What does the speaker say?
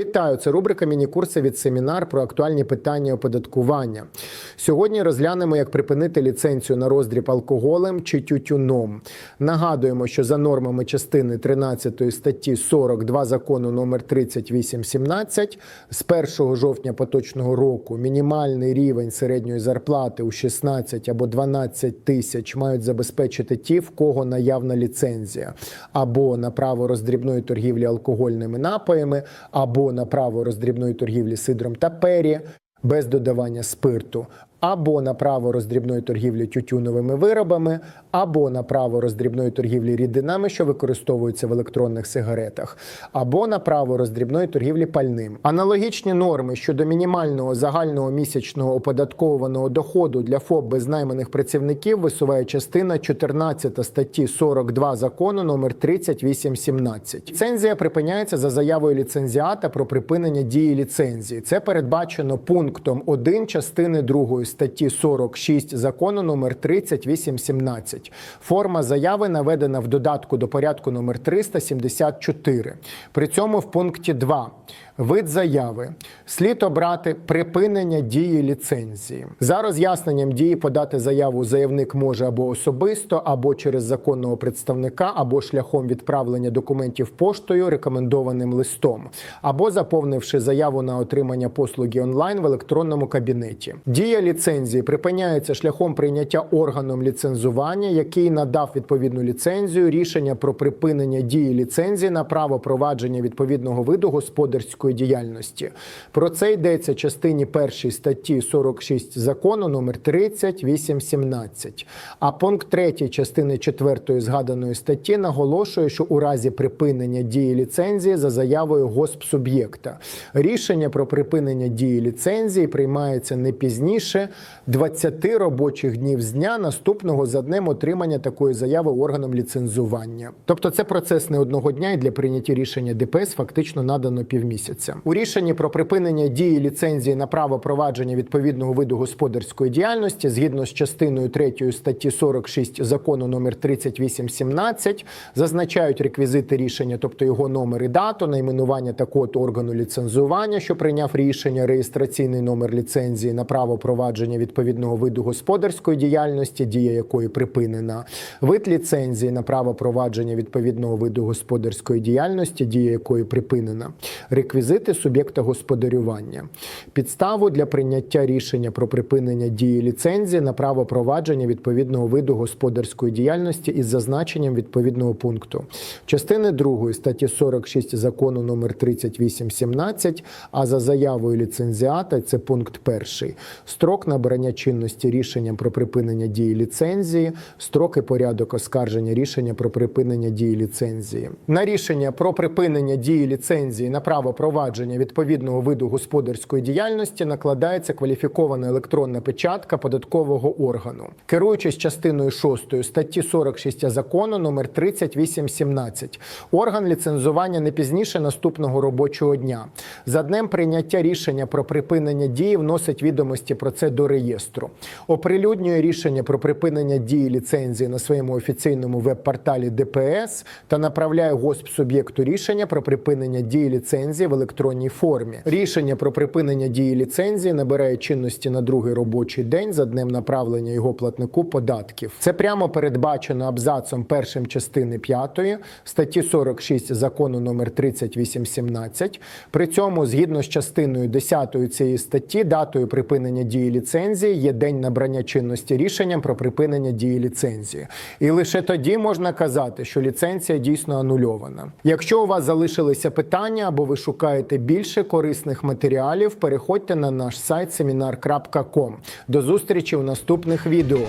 Вітаю! Це рубрика Міні-курси від семінар про актуальні питання оподаткування. Сьогодні розглянемо, як припинити ліцензію на роздріб алкоголем чи тютюном. Нагадуємо, що за нормами частини 13 статті 42 закону номер 3817 з 1 жовтня поточного року мінімальний рівень середньої зарплати у 16 або 12 тисяч мають забезпечити ті, в кого наявна ліцензія, або на право роздрібної торгівлі алкогольними напоями, або на право роздрібної торгівлі сидром та пері без додавання спирту, або на право роздрібної торгівлі тютюновими виробами, або на право роздрібної торгівлі рідинами, що використовуються в електронних сигаретах, або на право роздрібної торгівлі пальним. Аналогічні норми щодо мінімального загального місячного оподатковуваного доходу для ФОП без найманих працівників висуває частина 14 статті 42 закону номер 3817. Ліцензія припиняється за заявою ліцензіата про припинення дії ліцензії. Це передбачено пунктом 1 частини 2 статті 46 закону номер 3817. Форма заяви наведена в додатку до порядку номер 374. При цьому в пункті 2 Вид заяви слід обрати припинення дії ліцензії. За роз'ясненням дії подати заяву заявник може або особисто, або через законного представника, або шляхом відправлення документів поштою, рекомендованим листом, або заповнивши заяву на отримання послуги онлайн в електронному кабінеті. Дія ліцензії припиняється шляхом прийняття органом ліцензування, який надав відповідну ліцензію, рішення про припинення дії ліцензії на право провадження відповідного виду господарської діяльності. Про це йдеться частині першій статті 46 закону номер 3817. А пункт 3 частини 4 згаданої статті наголошує, що у разі припинення дії ліцензії за заявою госпсуб'єкта рішення про припинення дії ліцензії приймається не пізніше 20 робочих днів з дня наступного за днем отримання такої заяви органом ліцензування. Тобто це процес не одного дня і для прийняття рішення ДПС фактично надано півмісяця. У рішенні про припинення дії ліцензії на право провадження відповідного виду господарської діяльності згідно з частиною 3 статті 46 закону номер 3817 зазначають реквізити рішення, тобто його номер і дату, найменування та код органу ліцензування, що прийняв рішення, реєстраційний номер ліцензії на право провадження відповідного виду господарської діяльності, дія якої припинена, вид ліцензії на право провадження відповідного виду господарської діяльності, дія якої припинена, реквізити суб'єкта господарювання, підставу для прийняття рішення про припинення дії ліцензії на право провадження відповідного виду господарської діяльності із зазначенням відповідного пункту, частини 2 статті 46 закону номер 3817, а за заявою ліцензіата це пункт перший. Строк набрання чинності рішенням про припинення дії ліцензії, строк і порядок оскарження рішення про припинення дії ліцензії. На рішення про припинення дії ліцензії на право провадження відповідного виду господарської діяльності накладається кваліфікована електронна печатка податкового органу. Керуючись частиною 6 статті 46 закону номер 3817, орган ліцензування не пізніше наступного робочого дня. За днем прийняття рішення про припинення дії вносить відомості про це до реєстру. Оприлюднює рішення про припинення дії ліцензії на своєму офіційному веб-порталі ДПС та направляє госпсуб'єкту рішення про припинення дії ліцензії в електронній формі. Рішення про припинення дії ліцензії набирає чинності на другий робочий день за днем направлення його платнику податків. Це прямо передбачено абзацом першим частини 5 статті 46 закону номер 3817. При цьому, згідно з частиною 10 цієї статті, датою припинення дії ліцензії є день набрання чинності рішенням про припинення дії ліцензії. І лише тоді можна казати, що ліцензія дійсно анульована. Якщо у вас залишилися питання або ви шукаєте більше корисних матеріалів, переходьте на наш сайт seminar.com. До зустрічі у наступних відео.